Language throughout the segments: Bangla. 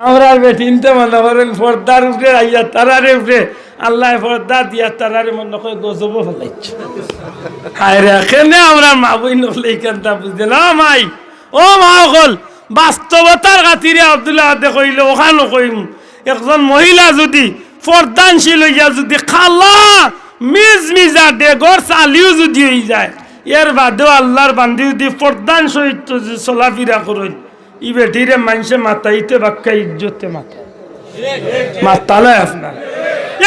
আমরা বেটিনতে মনে করেন, পর্দার উপরে আইয়া তারারে উপরে, আল্লাহ পর্দা দিয়া তারারে মনে করে গজব ফেলাইছে। হায় কেনে আমরা মা বই নলে এইখানটা বুঝতে না মাই ও মা অকল বাস্তবতার খাতিরে আব্দুল্লাহ হাতে কইল ওখানো কইম, একজন মহিলা যদি পর্দানশীল হইয়া যদি খালা, মিজ মিজা ডেগর চালিও যদি হয়ে যায়, এর বাদেও আল্লাহর বান্ধি যদি পর্দান সহিত চলাফিরা করই ই বেটিরে মানুষে মাতাইতে বাক্কা ইজ্জতে মাথা। মাতা নয় আপনার।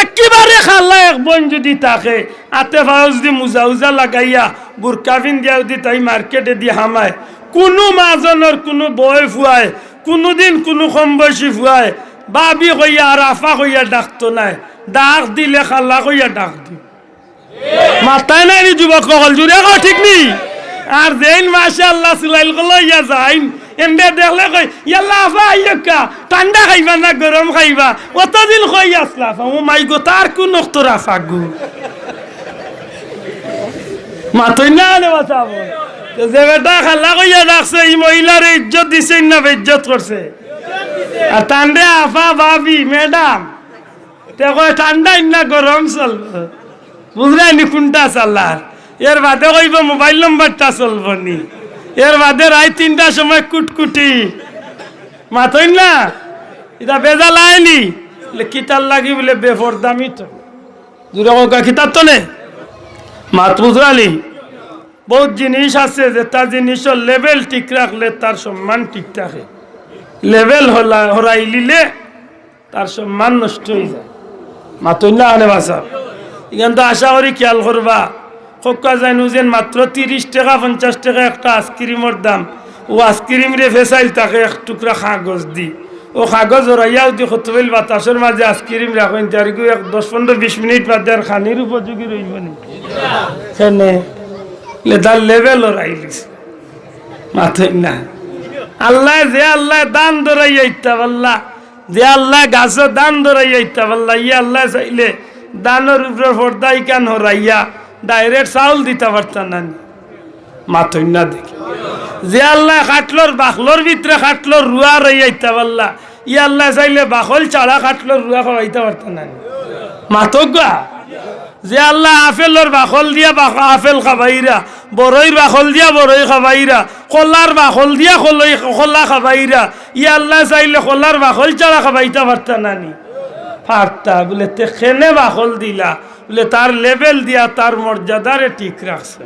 একেবারে খাল্লা এক বোন যদি তাকে আতে ভাও যদি মুজা উজা লাগাইয়া বুরকাফিন দিয়া যদি তাই মার্কেটে দিয়ে হামায়, কোনো মাজনের কোনো বয় ফুয়ায় কোনোদিন কোনো কম বয়সী ফুয়ায়, বাবি কইয়া আর আফা কইয়া ডাকতো নাই, ডাক দিলে খাল্লা কইয়া ডাক দি মাথায় নাই যুবক কল জুড়ে ঠিক নি। আর যেইন মাসে আল্লাহ সিলাইল কলো ইয়া যাইন। এমবে দেখলে কই, ইয়াল্লা আফা আইয়কা ঠান্ডা খাইবা না, গরম খাইবা? অত দিন কই আসলা ও মাই গো, তার কোন নক্তর আফা গো? মাতই না রে বাঁচাবো যে বেটা খাল্লা কইয়া ডাকছে এই মহিলার ইজ্জত দিছে না ইজ্জত করছে। আর ঠান্ডা আফা ভাবি ম্যাডাম, তে কয় ঠান্ডা না গরম চলবে। বুঝলাই নি কোনটা চাল্লার এর বাদে কইব, মোবাইল নম্বরটা চলব নি। এর বাদে রাই তিনটার সময় কুটকুটি। মাথই না? এটা বেজাল আয়নি বলে, কিতার লাগি? বলে বেফর দামি তো। দূরে কা কিতাব তো নে? মাত বুঝলালি বহুত জিনিস আছে যে তার জিনিসের লেভেল ঠিক রাখলে তার সম্মান ঠিক থাকে। লেভেল হলা, হরাই লিলে তার সম্মান নষ্ট হয়ে যায়। মাতই না আনে বাসা এখান তো আশা করি খেয়াল করবা। খোকা যায় যেন মাত্র তিরিশ টাকা, পঞ্চাশ টাকা একটা আইসক্রিমের দাম। ও আইসক্রিম রে ফেসাইল তাকে এক টুকরা কাগজ দি। ও কাগজ ওরাইয়াও দি কতবিল বাতাসের মাঝে আইসক্রিম রাখেন, তার এক দশ পনেরো বিশ মিনিট বাদে আর খানির উপযোগী রইব নি। লেদার লেভেল ওরাইলিস মাথই না। আল্লাহ যে আল্লাহ দান ধরাইয়া ইত্তা আল্লাহ যে আল্লাহ গাছ দান ধরাইয়া ইত্তা আল্লাহ ইয়ে আল্লাহ চাইলে দানের উপরে ফর্দাই কান হরাইয়া ডাইরেক্ট চাউল দিতে পারতাম না মাথই না দেখি। যে আল্লাহ খাটলোর বাখলোর ভিতরে খাটলোর রুয়া রইয়াইতা পাল্লা, ই আল্লাহ চাইলে বাখল চাড়া খাটলোর রুয়া খাওয়াইতে পারতাম না মাতকা যে আল্লাহ আপেলর বাখল দিয়া আপেল খাবাইরা বড়ইর বাখল দিয়া বড়ই খাবাইরা, কলার বাখল দিয়া কলই কলা খাবাইরা, ই আল্লাহ চাইলে কলার বাখল চাড়া খাবাইতে পারতাম নি পারতা বলে তে খেনে বাখল দিলা? বলে তার লেভেল দিয়া তার মর্যাদারে ঠিক রাখছে।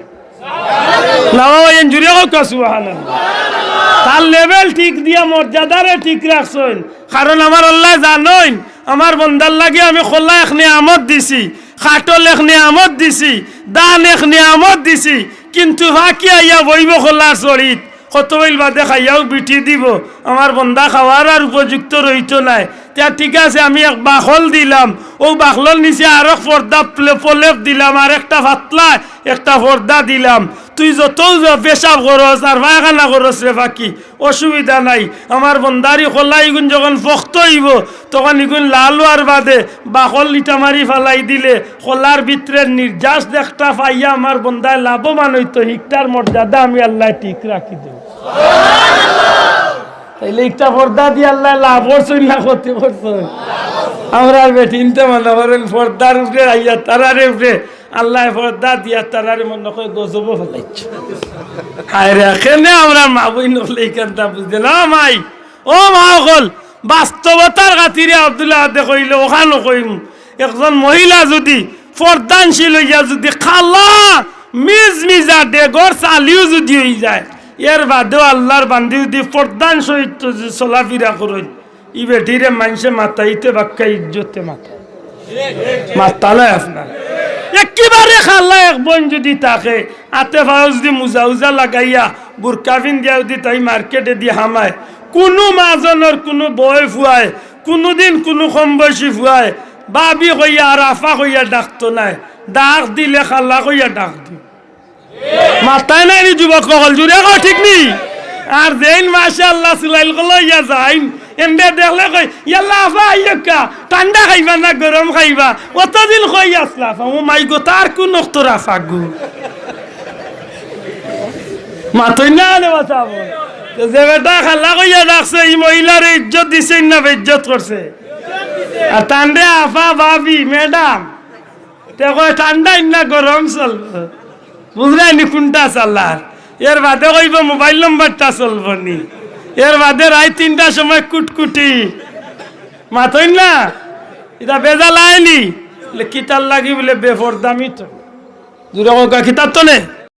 তার লেভেল ঠিক দিয়া মর্যাদারে ঠিক রাখছেন। কারণ আমার আল্লাহ জানইন আমার বন্দার লাগে আমি খোলা এক নিয়ামত দিছি, খাটল এক নিয়ামত দিছি, দান এক নিয়ামত দিছি, কিন্তু ফাঁকি আইয়া বইব খোলার চরিত। কত বাদে খাইয়াও বিঠি দিব। আমার বন্দা খাওয়ার আর উপযুক্ত রইত নাই। তা ঠিক আছে, আমি এক বাখল দিলাম। ও বাখলর নিচে আরও পর্দা প্রলেপ দিলাম আর একটা ফাতলা একটা পর্দা দিলাম। তুই যত পেশাব করস আর পায়খানা করস রে বাকি, অসুবিধা নাই। আমার বন্দারি খোলা ইগুন যখন ফক্ত হইব, তখন ইগুন লাল আর বাদে লিটা মারি ফেলাই দিলে। খোলার ভিতরে নির্যাস দেখটা পাইয়া আমার বন্দায় লাভবান হইতো হিকটার মর্যাদা আমি আল্লাহ ঠিক রাখি দেব তাইলে একটা পর্দা দিয়ে আল্লাহ লাভ না ক্ষতি করছই আমরা বেটিনতে মনে করেন পর্দার উপরে আইয়া তারারে উপরে আল্লাহ পর্দা দিয়া তারারে মনে করে গজব ফেলাইছে। হায় রে, কেনে আমরা মা বই নলে এইখানটা বুঝতে না মাই? ও মা অকল, বাস্তবতার খাতিরে আব্দুল্লাহ হাতে কইলে ওখানো কইম একজন মহিলা যদি পর্দানশীল হইয়া যদি খালা, মিজ মিজা ডেগর চালিও যদি হয়ে যায় এর বাদেও আল্লাহর বান্ধি যদি পর্দান সহিত চলাফিরা করেন, ই বেটিরে মানুষে মাতাইতে বাক্কা ইজ্জতে মাথা। মাতালে আপনার। একেবারে খালা এক বোন যদি তাকে আতে ভাও যদি মুজা উজা লাগাইয়া বুরকাফিন দিয়া যদি তাই মার্কেটে দিয়ে হামায়, কোনো মাজনের কোনো বয় ফুয়ায়, কোনোদিন কোনো কম বয়সী ফুয়ায়, বাবি কইয়া আর আফা কইয়া ডাকতো নাই, ডাক দিলে খাল্লা কইয়া ডাক দি মাথায় নাই নি যুবক কল জুড়ে কো ঠিক নি? আর যেইন মাসে আল্লাহ সিলাইল কল ইয়া যাইন। এমবে দেখলে কই ইয়াল্লা আফা আইয়কা ঠান্ডা খাইবা না, গরম খাইবা? অত দিন কই আসলা? ও মাই গো, তার কোন নক্তর আফা গো মাথই না রে বাঁচাবো যে বেটা খাল্লা কইয়া ডাকছে, এই মহিলার ইজ্জত দিছে না ইজ্জত করছে? আর তান্ডে আফা, ভাবি, ম্যাডাম। তে কয় ঠান্ডা ইন্না গরম চলব। বুঝলাই নি কোনটা আল্লাহর? এর বাদে কইব মোবাইল নম্বরটা চলব নি। এর বাদে রায় তিনটার সময় কুটকুটি। মাথই না? এটা বেজাল আইলি কিতার লাগি বলে বেফরদামি তো। দূরে কিতাব তো নে?